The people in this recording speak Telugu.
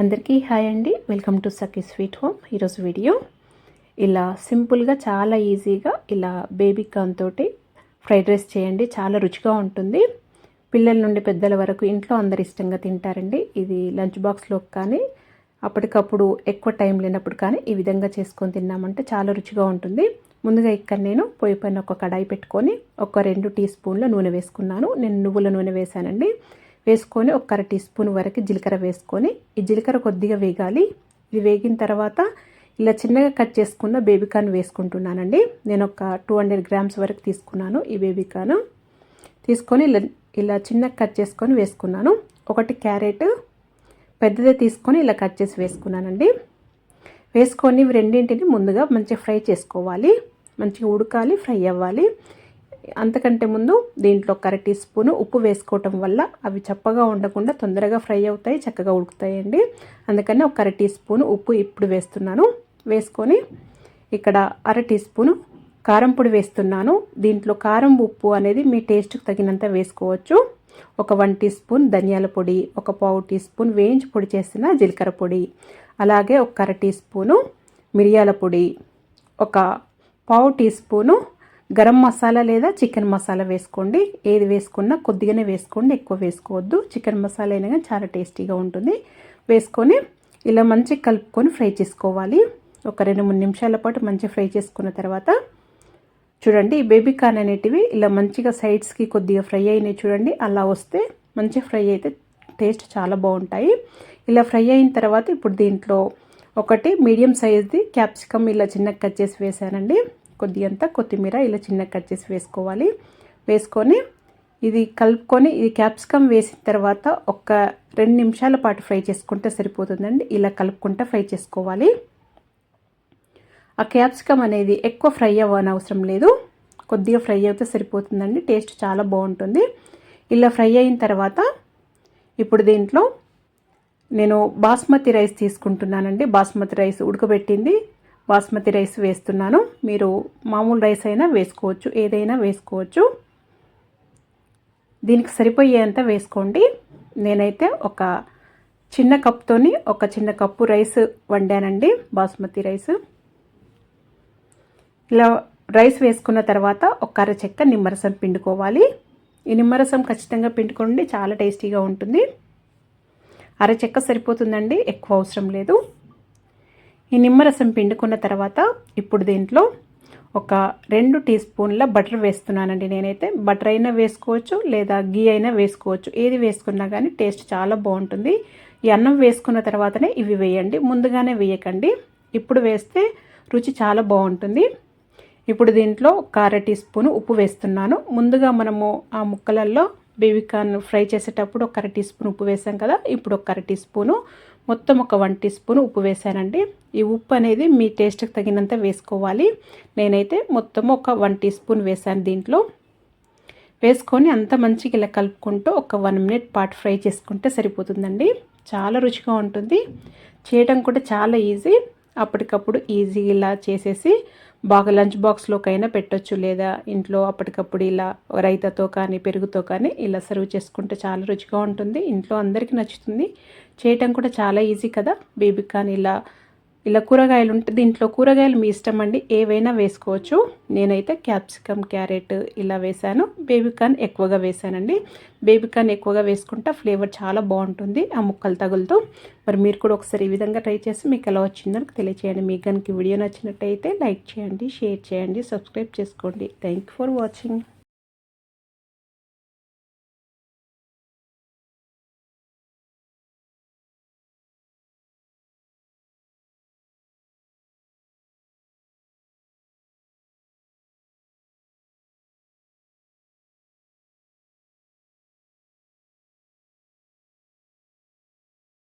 అందరికీ హాయ్ అండి. Welcome to Sakhi sweet home ఈరోజు వీడియో ఇలా సింపుల్గా చాలా ఈజీగా ఇలా బేబీ కార్న్ తోటి ఫ్రైడ్ రైస్ చేయండి. చాలా రుచిగా ఉంటుంది. పిల్లల నుండి పెద్దల వరకు ఇంట్లో అందరు ఇష్టంగా తింటారండి. ఇది లంచ్ బాక్స్లో కానీ అప్పటికప్పుడు ఎక్కువ టైం లేనప్పుడు కానీ ఈ విధంగా చేసుకొని తిన్నామంటే చాలా రుచిగా ఉంటుంది. ముందుగా ఇక్కడ నేను పొయ్యి పైన ఒక కడాయి పెట్టుకొని ఒక రెండు టీ స్పూన్ల నూనె వేసుకున్నాను. నేను నువ్వుల నూనె వేశానండి. వేసుకొని ఒక అర టీ స్పూన్ వరకు జీలకర్ర వేసుకొని ఈ జీలకర్ర కొద్దిగా వేగాలి. ఇది వేగిన తర్వాత ఇలా చిన్నగా కట్ చేసుకున్న బేబీకాన్ వేసుకుంటున్నానండి. నేను ఒక టూ హండ్రెడ్ గ్రామ్స్ వరకు తీసుకున్నాను ఈ బేబీకాన్ తీసుకొని ఇలా ఇలా చిన్నగా కట్ చేసుకొని వేసుకున్నాను. ఒకటి క్యారెట్ పెద్దదే తీసుకొని ఇలా కట్ చేసి వేసుకున్నానండి. వేసుకొని ఇవి రెండింటిని ముందుగా మంచిగా ఫ్రై చేసుకోవాలి. మంచిగా ఉడకాలి ఫ్రై అవ్వాలి. అంతకంటే ముందు దీంట్లో ఒక అర టీ స్పూను ఉప్పు వేసుకోవటం వల్ల అవి చప్పగా ఉండకుండా తొందరగా ఫ్రై అవుతాయి చక్కగా ఉడుకుతాయండి. అందుకని ఒక అర టీ స్పూను ఉప్పు ఇప్పుడు వేస్తున్నాను. వేసుకొని ఇక్కడ అర టీ స్పూను కారం పొడి వేస్తున్నాను. దీంట్లో కారం ఉప్పు అనేది మీ టేస్ట్కి తగినంత వేసుకోవచ్చు. ఒక వన్ టీ స్పూన్ ధనియాల పొడి ఒక పావు టీ స్పూన్ వేయించి పొడి చేసిన జీలకర్ర పొడి అలాగే ఒక అర టీ స్పూను మిరియాల పొడి ఒక పావు టీ స్పూను గరం మసాలా లేదా చికెన్ మసాలా వేసుకోండి. ఏది వేసుకున్నా కొద్దిగానే వేసుకోండి. ఎక్కువ వేసుకోవద్దు. చికెన్ మసాలా అయినా కానీ చాలా టేస్టీగా ఉంటుంది. వేసుకొని ఇలా మంచిగా కలుపుకొని ఫ్రై చేసుకోవాలి. ఒక రెండు మూడు నిమిషాల పాటు మంచిగా ఫ్రై చేసుకున్న తర్వాత చూడండి ఈ బేబీ కార్న్ అనేటివి ఇలా మంచిగా సైడ్స్కి కొద్దిగా ఫ్రై అయినాయి చూడండి. అలా వస్తే మంచిగా ఫ్రై అయితే టేస్ట్ చాలా బాగుంటాయి. ఇలా ఫ్రై అయిన తర్వాత ఇప్పుడు దీంట్లో ఒకటి మీడియం సైజ్ది క్యాప్సికమ్ ఇలా చిన్నగా కట్ చేసి వేసానండి కొద్దిగంత కొత్తిమీర ఇలా చిన్నగా కట్ చేసి వేసుకోవాలి. వేసుకొని ఇది కలుపుకొని ఇది క్యాప్సికమ్ వేసిన తర్వాత ఒక రెండు నిమిషాల పాటు ఫ్రై చేసుకుంటే సరిపోతుందండి. ఇలా కలుపుకుంటే ఫ్రై చేసుకోవాలి. ఆ క్యాప్సికమ్ అనేది ఎక్కువ ఫ్రై అవ్వని అవసరం లేదు. కొద్దిగా ఫ్రై అయితే సరిపోతుందండి. టేస్ట్ చాలా బాగుంటుంది. ఇలా ఫ్రై అయిన తర్వాత ఇప్పుడు దీంట్లో నేను బాస్మతి రైస్ తీసుకుంటున్నానండి. బాస్మతి రైస్ ఉడకబెట్టింది. బాస్మతి రైస్ వేస్తున్నాను. మీరు మామూలు రైస్ అయినా వేసుకోవచ్చు ఏదైనా వేసుకోవచ్చు. దీనికి సరిపోయేంత వేసుకోండి. నేనైతే ఒక చిన్న కప్తోని ఒక చిన్న కప్పు రైస్ వండానండి బాస్మతి రైస్. ఇలా రైస్ వేసుకున్న తర్వాత ఒక అర చెక్క నిమ్మరసం పిండుకోవాలి. ఈ నిమ్మరసం ఖచ్చితంగా పిండుకోండి చాలా టేస్టీగా ఉంటుంది. అర చెక్క సరిపోతుందండి ఎక్కువ అవసరం లేదు. ఈ నిమ్మరసం పిండుకున్న తర్వాత ఇప్పుడు దీంట్లో ఒక రెండు టీ స్పూన్ల బటర్ వేస్తున్నానండి నేనైతే. బటర్ అయినా వేసుకోవచ్చు లేదా గీ అయినా వేసుకోవచ్చు. ఏది వేసుకున్నా కానీ టేస్ట్ చాలా బాగుంటుంది. ఈ అన్నం వేసుకున్న తర్వాతనే ఇవి వేయండి. ముందుగానే వేయకండి. ఇప్పుడు వేస్తే రుచి చాలా బాగుంటుంది. ఇప్పుడు దీంట్లో ఒక అర టీ స్పూన్ ఉప్పు వేస్తున్నాను. ముందుగా మనము ఆ ముక్కలలో బేబీకాన్ ఫ్రై చేసేటప్పుడు ఒక అర టీ స్పూన్ ఉప్పు వేసాం కదా. ఇప్పుడు ఒక అర టీ స్పూను మొత్తం ఒక వన్ టీ స్పూన్ ఉప్పు వేసానండి ఈ ఉప్పు అనేది మీ టేస్ట్కి తగినంత వేసుకోవాలి. నేనైతే మొత్తం ఒక వన్ టీ స్పూన్ వేసాను దీంట్లో. వేసుకొని అంత మంచిగా ఇలా కలుపుకుంటూ ఒక వన్ మినిట్ పాటు ఫ్రై చేసుకుంటే సరిపోతుందండి. చాలా రుచిగా ఉంటుంది. చేయడం కూడా చాలా ఈజీ. అప్పటికప్పుడు ఈజీ ఇలా చేసేసి బాగా లంచ్ బాక్స్లోకైనా పెట్టొచ్చు లేదా ఇంట్లో అప్పటికప్పుడు ఇలా రైతాతో కానీ పెరుగుతో కానీ ఇలా సర్వ్ చేసుకుంటే చాలా రుచిగా ఉంటుంది. ఇంట్లో అందరికీ నచ్చుతుంది. చేయటం కూడా చాలా ఈజీ కదా. బేబీ కానీ ఇలా ఇలా కూరగాయలు ఉంటే దీంట్లో కూరగాయలు మీ ఇష్టం అండి ఏవైనా వేసుకోవచ్చు. నేనైతే క్యాప్సికమ్ క్యారెట్ ఇలా వేసాను బేబీకాన్ ఎక్కువగా వేసానండి బేబీకాన్ ఎక్కువగా వేసుకుంటే ఫ్లేవర్ చాలా బాగుంటుంది ఆ ముక్కలు తగులుతూ. మరి మీరు కూడా ఒకసారి ఈ విధంగా ట్రై చేసి మీకు ఎలా వచ్చిందని తెలియచేయండి. మీకు కనుక వీడియో నచ్చినట్టయితే లైక్ చేయండి షేర్ చేయండి సబ్స్క్రైబ్ చేసుకోండి. Thank for watching.